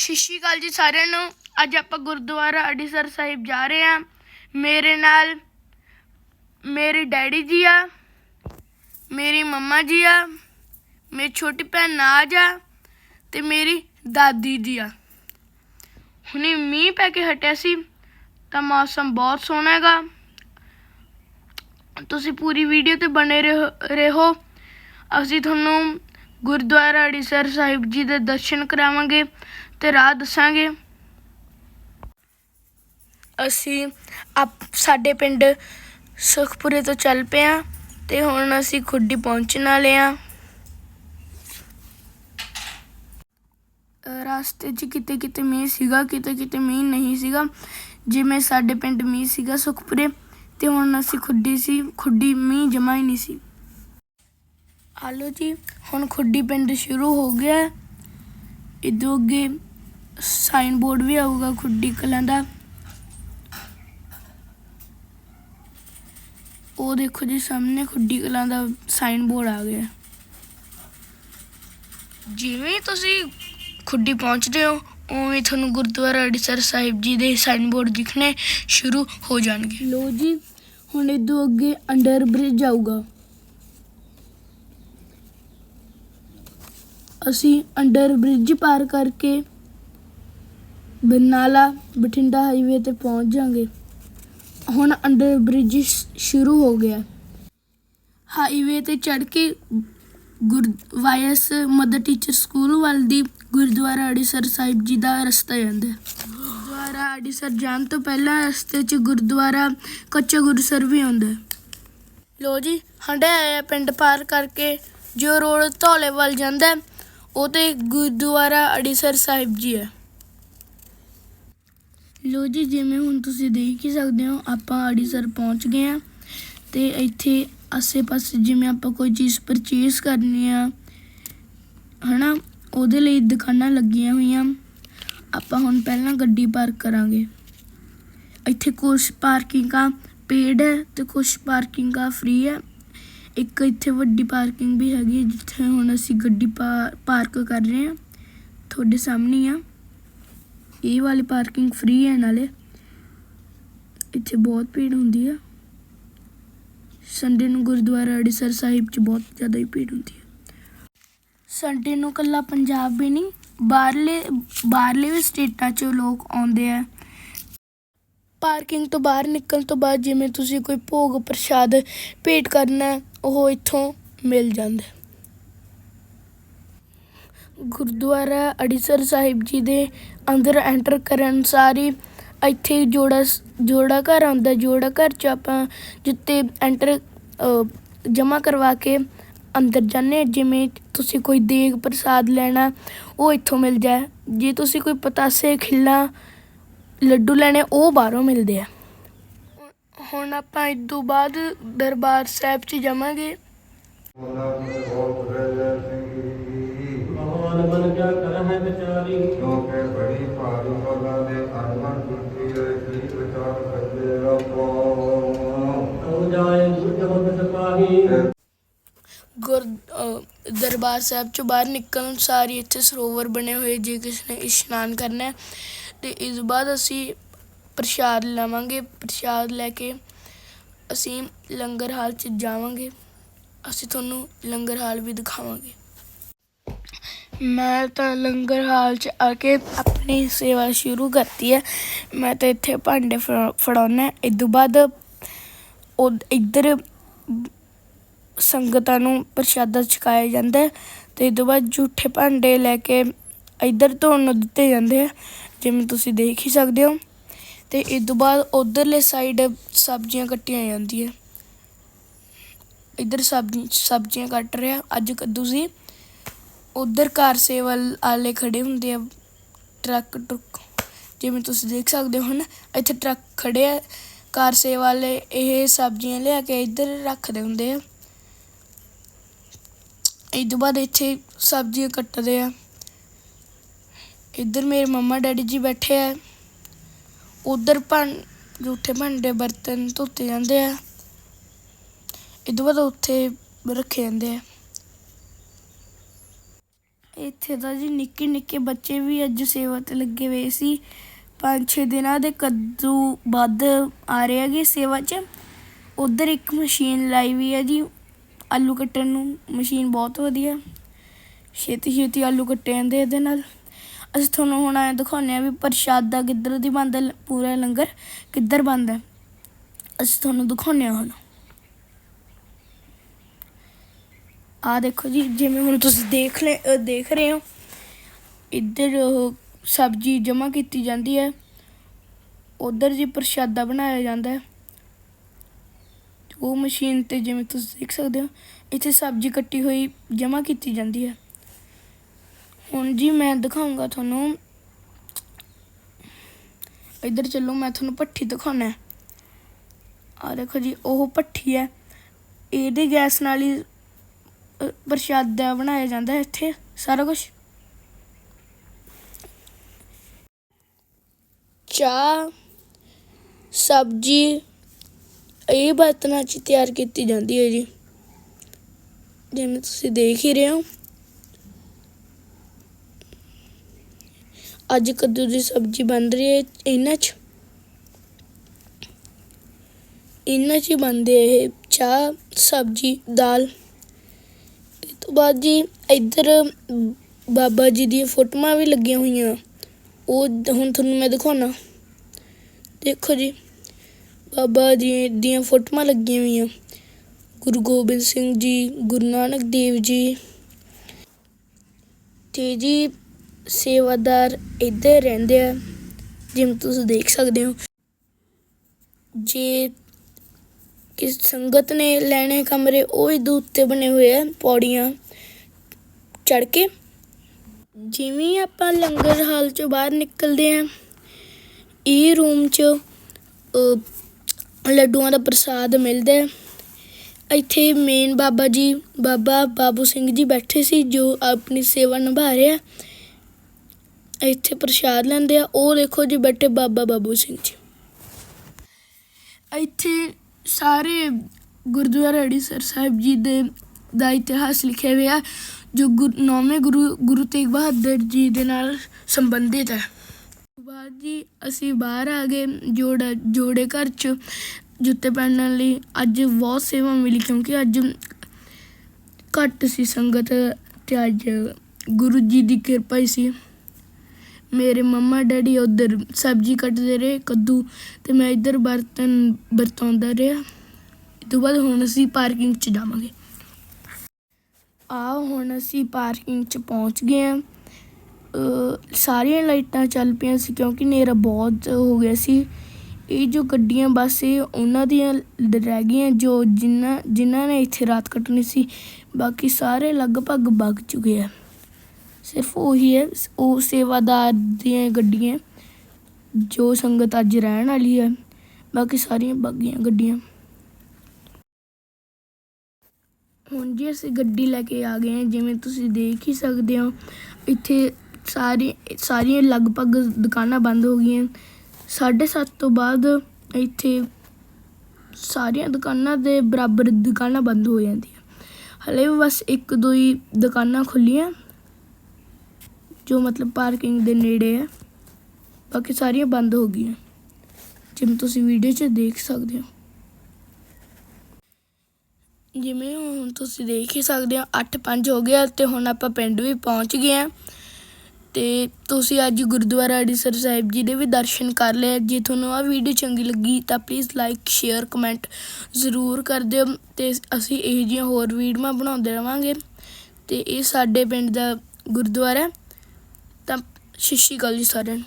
ਸਤਿ ਸ਼੍ਰੀ ਅਕਾਲ ਜੀ ਸਾਰਿਆਂ ਨੂੰ। ਅੱਜ ਆਪਾਂ ਗੁਰਦੁਆਰਾ ਅੜੀਸਰ ਸਾਹਿਬ ਜਾ ਰਹੇ ਹਾਂ। ਮੇਰੇ ਨਾਲ ਮੇਰੇ ਡੈਡੀ ਜੀ ਆ, ਮੇਰੀ ਮੰਮਾ ਜੀ ਆ, ਮੇਰੀ ਛੋਟੀ ਭੈਣ ਨਾਜ ਆ ਤੇ ਮੇਰੀ ਦਾਦੀ ਜੀ ਆ। ਹੁਣੇ ਮੀਂਹ ਪੈ ਕੇ ਹਟਿਆ ਸੀ ਤਾਂ ਮੌਸਮ ਬਹੁਤ ਸੋਹਣਾ ਹੈਗਾ। ਤੁਸੀਂ ਪੂਰੀ ਵੀਡੀਓ ਤੇ ਬਣੇ ਰਹੋ ਰਹੋ। ਅਸੀਂ ਤੁਹਾਨੂੰ ਗੁਰਦੁਆਰਾ ਅੜੀਸਰ ਸਾਹਿਬ ਜੀ ਦੇ ਦਰਸ਼ਨ ਕਰਾਵਾਂਗੇ। ਤੇ ਰਾਹ ਦੱਸਾਂਗੇ। ਅਸੀਂ ਆਪ ਸਾਡੇ ਪਿੰਡ ਸੁਖਪੁਰੇ ਤੋਂ ਚੱਲ ਪਏ ਹਾਂ ਤੇ ਹੁਣ ਅਸੀਂ ਖੁੱਡੀ ਪਹੁੰਚਣ ਵਾਲੇ ਹਾਂ। ਰਸਤੇ 'ਚ ਕਿਤੇ ਕਿਤੇ ਮੀਂਹ ਸੀਗਾ, ਕਿਤੇ ਕਿਤੇ ਮੀਂਹ ਨਹੀਂ ਸੀਗਾ। ਜਿਵੇਂ ਸਾਡੇ ਪਿੰਡ ਮੀਂਹ ਸੀਗਾ ਸੁਖਪੁਰੇ ਤੇ ਹੁਣ ਅਸੀਂ ਖੁੱਡੀ ਸੀ, ਖੁੱਡੀ ਮੀਂਹ ਜਮਾ ਹੀ ਨਹੀਂ ਸੀ। ਆਲੋ ਜੀ, ਹੁਣ ਖੁੱਡੀ ਪਿੰਡ ਸ਼ੁਰੂ ਹੋ ਗਿਆ। ਹੈ। ਇਦੋਂ ਅੱਗੇ ਸਾਈਨ ਬੋਰਡ ਵੀ ਆਊਗਾ ਖੁੱਡੀ ਕਲਾਂ ਦਾ। ਉਹ ਦੇਖੋ ਜੀ, ਸਾਹਮਣੇ ਖੁੱਡੀ ਕਲਾਂ ਦਾ ਸਾਈਨ ਬੋਰਡ ਆ ਗਿਆ। ਜਿਵੇਂ ਤੁਸੀਂ ਖੁੱਡੀ ਪਹੁੰਚਦੇ ਹੋ, ਉਵੇਂ ਤੁਹਾਨੂੰ ਗੁਰਦੁਆਰਾ ਅੜੀਸਰ ਸਾਹਿਬ ਜੀ ਦੇ ਸਾਈਨ ਬੋਰਡ ਦਿਖਣੇ ਸ਼ੁਰੂ ਹੋ ਜਾਣਗੇ। ਲੋ ਜੀ, ਹੁਣ ਇਦੋਂ ਅੱਗੇ ਅੰਡਰ ਬ੍ਰਿਜ ਆਊਗਾ। ਅਸੀਂ ਅੰਡਰ ਬ੍ਰਿਜ ਪਾਰ ਕਰਕੇ ਬਰਨਾਲਾ, ਬਠਿੰਡਾ ਹਾਈਵੇ ਤੇ ਪਹੁੰਚ ਜਾਾਂਗੇ ਹੁਣ ਅੰਡਰ ਬ੍ਰਿਜ ਸ਼ੁਰੂ ਹੋ ਗਿਆ। ਹਾਈਵੇ ਤੇ ਚੜ ਕੇ ਗੁਰ ਵਾਇਸ ਮਦਰ ਟੀਚਰ ਸਕੂਲ ਵੱਲ ਦੀ ਗੁਰਦੁਆਰਾ ਅੜੀਸਰ ਸਾਹਿਬ ਜੀ ਦਾ ਰਸਤਾ ਜਾਂਦਾ ਹੈ। ਗੁਰਦੁਆਰਾ ਅੜੀਸਰ ਜਾਣ ਤੋਂ ਪਹਿਲਾਂ ਰਸਤੇ 'ਚ ਗੁਰਦੁਆਰਾ ਕੱਚਾ ਗੁਰਸਰ ਵੀ ਆਉਂਦਾ ਹੈ। ਲੋ ਜੀ ਹੰਡੇ ਆਇਆ ਪਿੰਡ ਪਾਰ ਕਰਕੇ ਜੋ ਰੋਡ ਧੌਲੇ ਵੱਲ ਜਾਂਦਾ ਉਹ ਤੇ ਗੁਰਦੁਆਰਾ ਅੜੀਸਰ ਸਾਹਿਬ ਜੀ ਹੈ। ਲੋ ਜੀ, ਜਿਵੇਂ ਹੁਣ ਤੁਸੀਂ ਦੇਖ ਹੀ ਸਕਦੇ ਹੋ, ਆਪਾਂ ਅੜੀਸਰ ਪਹੁੰਚ ਗਏ ਆ ਤੇ ਇੱਥੇ ਆਸੇ-ਪਾਸੇ ਜਿਵੇਂ ਆਪਾਂ ਕੋਈ ਚੀਜ਼ ਪਰਚੇਸ ਕਰਨੀ ਆ, ਹਨਾ, ਉਹਦੇ ਲਈ ਦੁਕਾਨਾਂ ਲੱਗੀਆਂ ਹੋਈਆਂ। ਆਪਾਂ ਹੁਣ ਪਹਿਲਾਂ ਗੱਡੀ ਪਾਰਕ ਕਰਾਂਗੇ। ਇੱਥੇ ਕੁਝ ਪਾਰਕਿੰਗਾਂ ਪੇਡ ਹੈ ਤੇ ਕੁਝ ਪਾਰਕਿੰਗਾਂ ਫ੍ਰੀ ਹੈ। ਇੱਕ ਇੱਥੇ ਵੱਡੀ ਪਾਰਕਿੰਗ ਵੀ ਹੈਗੀ ਹੈ, ਜਿੱਥੇ ਹੁਣ ਅਸੀਂ ਗੱਡੀ ਪਾ- ਪਾਰਕ ਕਰ ਰਹੇ ਹਾਂ। ਤੁਹਾਡੇ ਸਾਹਮਣੇ ਆ। ਇਹ ਵਾਲੀ ਪਾਰਕਿੰਗ ਫ੍ਰੀ ਹੈ ਨਾਲੇ। ਇੱਥੇ ਬਹੁਤ ਭੀੜ ਹੁੰਦੀ ਆ। ਸੰਡੇ ਨੂੰ ਗੁਰਦੁਆਰਾ ਅੜੀਸਰ ਸਾਹਿਬ 'ਚ ਬਹੁਤ ਜ਼ਿਆਦਾ ਹੀ ਭੀੜ ਹੁੰਦੀ ਹੈ ਸੰਡੇ ਨੂੰ ਕੱਲਾ ਪੰਜਾਬ ਵੀ ਨਹੀਂ, ਬਾਹਰਲੇ ਬਾਹਰਲੇ ਵੀ ਸਟੇਟਾਂ 'ਚੋਂ ਲੋਕ ਆਉਂਦੇ ਆ। ਪਾਰਕਿੰਗ ਤੋਂ ਬਾਹਰ ਨਿਕਲਣ ਤੋਂ ਬਾਅਦ ਜਿਵੇਂ ਤੁਸੀਂ ਕੋਈ ਭੋਗ ਪ੍ਰਸ਼ਾਦ ਭੇਟ ਕਰਨਾ, ਉਹ ਇੱਥੋਂ ਮਿਲ ਜਾਂਦਾ। ਗੁਰਦੁਆਰਾ ਅੜੀਸਰ ਸਾਹਿਬ ਜੀ ਦੇ ਅੰਦਰ ਐਂਟਰ ਕਰਨ ਸਾਰੀ ਇੱਥੇ ਜੋੜਾ ਜੋੜਾ ਘਰ ਆਉਂਦਾ, ਜੋੜਾ ਘਰ ਚ ਆਪਾਂ ਜਿੱਤੇ ਐਂਟਰ ਜਮ੍ਹਾਂ ਕਰਵਾ ਕੇ ਅੰਦਰ ਜਾਂਦੇ ਹਾਂ। ਜਿਵੇਂ ਤੁਸੀਂ ਕੋਈ ਦੇਗ ਪ੍ਰਸਾਦ ਲੈਣਾ, ਉਹ ਇੱਥੋਂ ਮਿਲ ਜਾਏ ਜੇ ਤੁਸੀਂ ਕੋਈ ਪਤਾਸੇ, ਖਿੱਲਾ, ਲੱਡੂ ਲੈਣੇ, ਉਹ ਬਾਹਰੋਂ ਮਿਲਦੇ ਆ ਹੁਣ ਆਪਾਂ ਇਸ ਤੋਂ ਬਾਅਦ ਦਰਬਾਰ ਸਾਹਿਬ 'ਚ ਜਾਵਾਂਗੇ ਭਗਵਾਨ ਬਨ ਕਿਆ ਕਰ ਹੈ ਵਿਚਾਰੀ। ਲੋਕੇ ਬੜੀ ਭਾਰੀ ਮੋਲਾ ਦੇ ਅਨਮਨ ਗੁਰਤੀ ਦੇ ਕੀ ਵਿਚਾਰ ਕਰਦੇ ਤਉ ਜਾਏ ਬੁੱਧ ਸਪਾਹੀ। ਗੁਰ ਦਰਬਾਰ ਸਾਹਿਬ 'ਚੋਂ ਬਾਹਰ ਨਿਕਲਣ ਸਾਰੀ ਇੱਥੇ ਸਰੋਵਰ ਬਣੇ ਹੋਏ ਜੇ ਕਿਸੇ ਨੇ ਇਸ਼ਨਾਨ ਕਰਨਾ ਹੈ। ਤੇ ਇਸ ਤੋਂ ਬਾਅਦ ਅਸੀਂ ਪ੍ਰਸ਼ਾਦ ਲਵਾਂਗੇ। ਪ੍ਰਸ਼ਾਦ ਲੈ ਕੇ ਅਸੀਂ ਲੰਗਰ ਹਾਲ 'ਚ ਜਾਵਾਂਗੇ। ਅਸੀਂ ਤੁਹਾਨੂੰ ਲੰਗਰ ਹਾਲ ਵੀ ਦਿਖਾਵਾਂਗੇ। ਮੈਂ ਤਾਂ ਲੰਗਰ ਹਾਲ 'ਚ ਆ ਕੇ ਆਪਣੀ ਸੇਵਾ ਸ਼ੁਰੂ ਕਰਤੀ ਹੈ। ਮੈਂ ਤਾਂ ਇੱਥੇ ਭਾਂਡੇ ਫੜਾ- ਫੜਾਉਣਾ ਇਸ ਤੋਂ ਬਾਅਦ ਉਹ ਇੱਧਰ ਸੰਗਤਾਂ ਨੂੰ ਪ੍ਰਸ਼ਾਦਾ ਛਕਾਇਆ ਜਾਂਦਾ ਹੈ ਤੇ ਇਸ ਤੋਂ ਬਾਅਦ ਝੂਠੇ ਭਾਂਡੇ ਲੈ ਕੇ ਇੱਧਰ ਧੋਣ ਨੂੰ ਦਿੱਤੇ ਜਾਂਦੇ ਆ। ਜਿਵੇਂ ਤੁਸੀਂ ਦੇਖ ਹੀ ਸਕਦੇ ਹੋ। ਤੇ ਇਸ ਤੋਂ ਬਾਅਦ ਉਧਰਲੇ ਸਾਈਡ ਸਬਜ਼ੀਆਂ ਕੱਟੀਆਂ ਜਾਂਦੀਆਂ। ਇੱਧਰ ਸਬਜ਼ੀ, ਸਬਜ਼ੀਆਂ ਕੱਟ ਰਿਹਾ। ਅੱਜ ਕੱਦੂ ਸੀ। ਉਧਰ ਕਾਰ ਸੇਵਲ ਆਲੇ ਖੜੇ ਹੁੰਦੇ ਆ, ਟਰੱਕ ਟਰੁੱਕ। ਜਿਵੇਂ ਤੁਸੀਂ ਦੇਖ ਸਕਦੇ ਹੋ ਨਾ, ਇੱਥੇ ਟਰੱਕ ਖੜੇ ਆ, ਕਾਰ ਸੇਵਾ ਵਾਲੇ ਇਹ ਸਬਜ਼ੀਆਂ ਲਿਆ ਕੇ ਇੱਧਰ ਰੱਖਦੇ ਹੁੰਦੇ ਆ। ਇਹ ਤੋਂ ਬਾਅਦ ਇੱਥੇ ਸਬਜ਼ੀਆਂ ਕੱਟਦੇ ਆ। ਇੱਧਰ ਮੇਰੇ ਮੰਮਾ ਡੈਡੀ ਜੀ ਬੈਠੇ ਆ। ਉਧਰ ਭਾਂ, ਜੂਠੇ ਭਾਂਡੇ ਬਰਤਨ ਧੋਤੇ ਜਾਂਦੇ ਆ। ਇਹ ਤੋਂ ਬਾਅਦ ਉੱਥੇ ਰੱਖੇ ਜਾਂਦੇ ਆ। ਇੱਥੇ ਤਾਂ ਜੀ ਨਿੱਕੇ ਨਿੱਕੇ ਬੱਚੇ ਵੀ ਅੱਜ ਸੇਵਾ ਤੇ ਲੱਗੇ ਹੋਏ ਸੀ। ਪੰਜ ਛੇ ਦਿਨਾਂ ਦੇ ਕੱਦੂ ਵੱਧ ਆ ਰਹੇ ਹੈਗੇ ਸੇਵਾ 'ਚ। ਉਧਰ ਇੱਕ ਮਸ਼ੀਨ ਲਾਈ ਵੀ ਹੈ ਜੀ, ਆਲੂ ਕੱਟਣ ਨੂੰ। ਮਸ਼ੀਨ ਬਹੁਤ ਵਧੀਆ। ਛੇਤੀ ਛੇਤੀ ਆਲੂ ਕੱਟੇ ਜਾਂਦੇ ਇਹਦੇ ਨਾਲ। ਅਸੀਂ ਤੁਹਾਨੂੰ ਹੁਣ ਐ ਦਿਖਾਉਂਦੇ ਆ ਵੀ ਪ੍ਰਸ਼ਾਦਾ ਕਿੱਧਰ ਦੀ ਬਣਦਾ, ਪੂਰਾ ਲੰਗਰ ਕਿੱਧਰ ਬਣਦਾ। ਅਸੀਂ ਤੁਹਾਨੂੰ ਦਿਖਾਉਂਦੇ ਆ ਹੁਣ। ਆ ਦੇਖੋ ਜੀ, ਜਿਵੇਂ ਹੁਣ ਤੁਸੀਂ ਦੇਖ ਲੈ ਦੇਖ ਰਹੇ ਹੋ, ਇੱਧਰ ਸਬਜ਼ੀ ਜਮ੍ਹਾਂ ਕੀਤੀ ਜਾਂਦੀ ਹੈ, ਉਧਰ ਜੀ ਪ੍ਰਸ਼ਾਦਾ ਬਣਾਇਆ ਜਾਂਦਾ ਹੈ। ਉਹ ਮਸ਼ੀਨ ਤੇ ਜਿਵੇਂ ਤੁਸੀਂ ਦੇਖ ਸਕਦੇ ਹੋ, ਇੱਥੇ ਸਬਜ਼ੀ ਕੱਟੀ ਹੋਈ ਜਮ੍ਹਾਂ ਕੀਤੀ ਜਾਂਦੀ ਹੈ। ਹੁਣ ਜੀ ਮੈਂ ਦਿਖਾਉਂਗਾ ਤੁਹਾਨੂੰ, ਇੱਧਰ ਚੱਲੋ, ਮੈਂ ਤੁਹਾਨੂੰ ਭੱਠੀ ਦਿਖਾਉਣਾ ਆ ਦੇਖੋ ਜੀ, ਉਹ ਭੱਠੀ ਹੈ, ਇਹਦੇ ਗੈਸ ਨਾਲ ਹੀ ਪ੍ਰਸ਼ਾਦਾ ਬਣਾਇਆ ਜਾਂਦਾ ਹੈ ਇੱਥੇ, ਸਾਰਾ ਕੁਝ ਚਾਹ, ਸਬਜ਼ੀ, ਇਹ ਬਰਤਨਾਂ 'ਚ ਤਿਆਰ ਕੀਤੀ ਜਾਂਦੀ ਹੈ ਜੀ। ਜਿਵੇਂ ਤੁਸੀਂ ਦੇਖ ਹੀ ਰਹੇ ਹੋ। ਅੱਜ ਕੱਦੂ ਦੀ ਸਬਜ਼ੀ ਬਣ ਰਹੀ ਹੈ ਇਹਨਾਂ 'ਚ। ਇਹਨਾਂ 'ਚ ਹੀ ਬਣਦੇ ਇਹ ਚਾਹ, ਸਬਜ਼ੀ, ਦਾਲ। ਤੋਂ ਬਾਅਦ ਜੀ ਇੱਧਰ ਬਾਬਾ ਜੀ ਦੀਆਂ ਫੋਟੋਆਂ ਵੀ ਲੱਗੀਆਂ ਹੋਈਆਂ। ਉਹ ਹੁਣ ਤੁਹਾਨੂੰ ਮੈਂ ਦਿਖਾਉਣਾ। ਦੇਖੋ ਜੀ, ਬਾਬਾ ਜੀ ਦੀਆਂ ਫੋਟੋਆਂ ਲੱਗੀਆਂ ਹੋਈਆਂ। ਗੁਰੂ ਗੋਬਿੰਦ ਸਿੰਘ ਜੀ, ਗੁਰੂ ਨਾਨਕ ਦੇਵ ਜੀ। ਤੇ ਜੀ ਸੇਵਾਦਾਰ ਇੱਧਰ ਰਹਿੰਦੇ ਆ, ਜਿਵੇਂ ਤੁਸੀਂ ਦੇਖ ਸਕਦੇ ਹੋ। ਜੇ ਕਿਸ ਸੰਗਤ ਨੇ ਲੈਣੇ ਕਮਰੇ, ਉਹ ਇਹਦੇ ਉੱਤੇ ਬਣੇ ਹੋਏ ਆ ਪੌੜੀਆਂ। ਚੜ ਕੇ। ਜਿਵੇਂ ਆਪਾਂ ਲੰਗਰ ਹਾਲ ਚੋਂ ਬਾਹਰ ਨਿਕਲਦੇ ਆ ਇਹ ਰੂਮ 'ਚ ਲੱਡੂਆਂ ਦਾ ਪ੍ਰਸਾਦ ਮਿਲਦਾ ਹੈ। ਇੱਥੇ ਮੇਨ ਬਾਬਾ ਜੀ, ਬਾਬਾ ਬਾਬੂ ਸਿੰਘ ਜੀ ਬੈਠੇ ਸੀ, ਜੋ ਆਪਣੀ ਸੇਵਾ ਨਿਭਾ ਰਹੇ ਆ। ਇੱਥੇ ਪ੍ਰਸ਼ਾਦ ਲੈਂਦੇ ਆ। ਉਹ ਦੇਖੋ ਜੀ ਬੈਠੇ ਬਾਬਾ ਬਾਬੂ ਸਿੰਘ ਜੀ। ਇੱਥੇ ਸਾਰੇ ਗੁਰਦੁਆਰਾ ਅੜੀਸਰ ਸਾਹਿਬ ਜੀ ਦੇ ਦਾ ਇਤਿਹਾਸ ਲਿਖਿਆ ਹੋਇਆ ਜੋ ਗੁਰ- ਨੌਵੇਂ ਗੁਰੂ ਗੁਰੂ ਤੇਗ ਬਹਾਦਰ ਜੀ ਦੇ ਨਾਲ ਸੰਬੰਧਿਤ ਹੈ। ਬਾਅਦ ਜੀ ਅਸੀਂ ਬਾਹਰ ਆ ਗਏ, ਜੋੜਾ, ਜੋੜੇ ਘਰ ਚ, ਜੁੱਤੇ ਪਹਿਨਣ ਲਈ। ਅੱਜ ਬਹੁਤ ਸੇਵਾ ਮਿਲੀ, ਕਿਉਂਕਿ ਅੱਜ ਘੱਟ ਸੀ ਸੰਗਤ ਤੇ ਅੱਜ ਗੁਰੂ ਜੀ ਦੀ ਕਿਰਪਾ ਹੀ ਸੀ। ਮੇਰੇ ਮੰਮਾ, ਡੈਡੀ ਉਧਰ ਸਬਜ਼ੀ ਕੱਟਦੇ ਰਹੇ, ਕੱਦੂ ਤੇ ਮੈਂ ਇੱਧਰ ਬਰਤਨ ਵਰਤਾਉਂਦਾ ਰਿਹਾ। ਇਹ ਤੋਂ ਬਾਅਦ ਹੁਣ ਅਸੀਂ ਪਾਰਕਿੰਗ 'ਚ ਜਾਵਾਂਗੇ। ਆ ਹੁਣ ਅਸੀਂ ਪਾਰਕਿੰਗ 'ਚ ਪਹੁੰਚ ਗਏ ਹਾਂ। ਸਾਰੀਆਂ ਲਾਈਟਾਂ ਚੱਲ ਪਈਆਂ ਸੀ ਕਿਉਂਕਿ ਹਨੇਰਾ ਬਹੁਤ ਹੋ ਗਿਆ ਸੀ। ਇਹ ਜੋ ਗੱਡੀਆਂ, ਬੱਸ, ਇਹ ਉਹਨਾਂ ਦੀਆਂ ਰਹਿ ਗਈਆਂ ਜੋ ਜਿਨ੍ਹਾਂ ਜਿਨ੍ਹਾਂ ਨੇ ਇੱਥੇ ਰਾਤ ਕੱਟਣੀ ਸੀ। ਬਾਕੀ ਸਾਰੇ ਲਗਭਗ ਵਗ ਚੁੱਕੇ ਆ। ਸਿਰਫ ਉਹੀ ਹੈ, ਉਹ ਸੇਵਾਦਾਰ ਦੀਆਂ ਗੱਡੀਆਂ ਜੋ ਸੰਗਤ ਅੱਜ ਰਹਿਣ ਵਾਲੀ ਹੈ। ਬਾਕੀ ਸਾਰੀਆਂ ਬਾਗੀਆਂ ਗੱਡੀਆਂ। ਹੁਣ ਜੀ ਅਸੀਂ ਗੱਡੀ ਲੈ ਕੇ ਆ ਗਏ ਹਾਂ, ਜਿਵੇਂ ਤੁਸੀਂ ਦੇਖ ਹੀ ਸਕਦੇ ਹੋ, ਇੱਥੇ ਸਾਰੀ, ਸਾਰੀਆਂ ਲਗਭਗ ਦੁਕਾਨਾਂ ਬੰਦ ਹੋ ਗਈਆਂ। 7:30 ਤੋਂ ਬਾਅਦ ਇੱਥੇ ਸਾਰੀਆਂ ਦੁਕਾਨਾਂ ਦੇ ਬਰਾਬਰ ਦੁਕਾਨਾਂ ਬੰਦ ਹੋ ਜਾਂਦੀਆਂ। ਹਲੇ ਵੀ ਬਸ ਇੱਕ ਦੋ ਹੀ ਦੁਕਾਨਾਂ ਖੁੱਲੀਆਂ ਜੋ ਮਤਲਬ ਪਾਰਕਿੰਗ ਦੇ ਨੇੜੇ ਹੈ। ਬਾਕੀ ਸਾਰੀਆਂ ਬੰਦ ਹੋ ਗਈਆਂ। ਜਿਵੇਂ ਤੁਸੀਂ ਵੀਡੀਓ 'ਚ ਦੇਖ ਸਕਦੇ ਹੋ। ਜਿਵੇਂ ਹੁਣ ਤੁਸੀਂ ਦੇਖ ਹੀ ਸਕਦੇ ਹੋ 8:05 ਹੋ ਗਿਆ ਤੇ ਹੁਣ ਆਪਾਂ ਪਿੰਡ ਵੀ ਪਹੁੰਚ ਗਏ ਆ। ਤੇ ਤੁਸੀਂ ਅੱਜ ਗੁਰਦੁਆਰਾ ਅੜੀਸਰ ਸਾਹਿਬ ਜੀ ਦੇ ਵੀ ਦਰਸ਼ਨ ਕਰ ਲਏ ਜੇ ਤੁਹਾਨੂੰ ਆ ਵੀਡੀਓ ਚੰਗੀ ਲੱਗੀ ਤਾਂ ਪਲੀਜ਼ ਲਾਈਕ ਸ਼ੇਅਰ ਕਮੈਂਟ ਜ਼ਰੂਰ ਕਰ ਦਿਓ। ਤੇ ਅਸੀਂ ਇਹ ਜਿਹੀਆਂ ਹੋਰ ਵੀਡੀਓਆਂ ਬਣਾਉਂਦੇ ਰਵਾਂਗੇ। ਤੇ ਇਹ ਸਾਡੇ ਪਿੰਡ ਦਾ ਗੁਰਦੁਆਰਾ ਤਾਂ ਸਤਿ ਸ਼੍ਰੀ ਅਕਾਲ ਜੀ ਸਾਰਿਆਂ ਨੂੰ।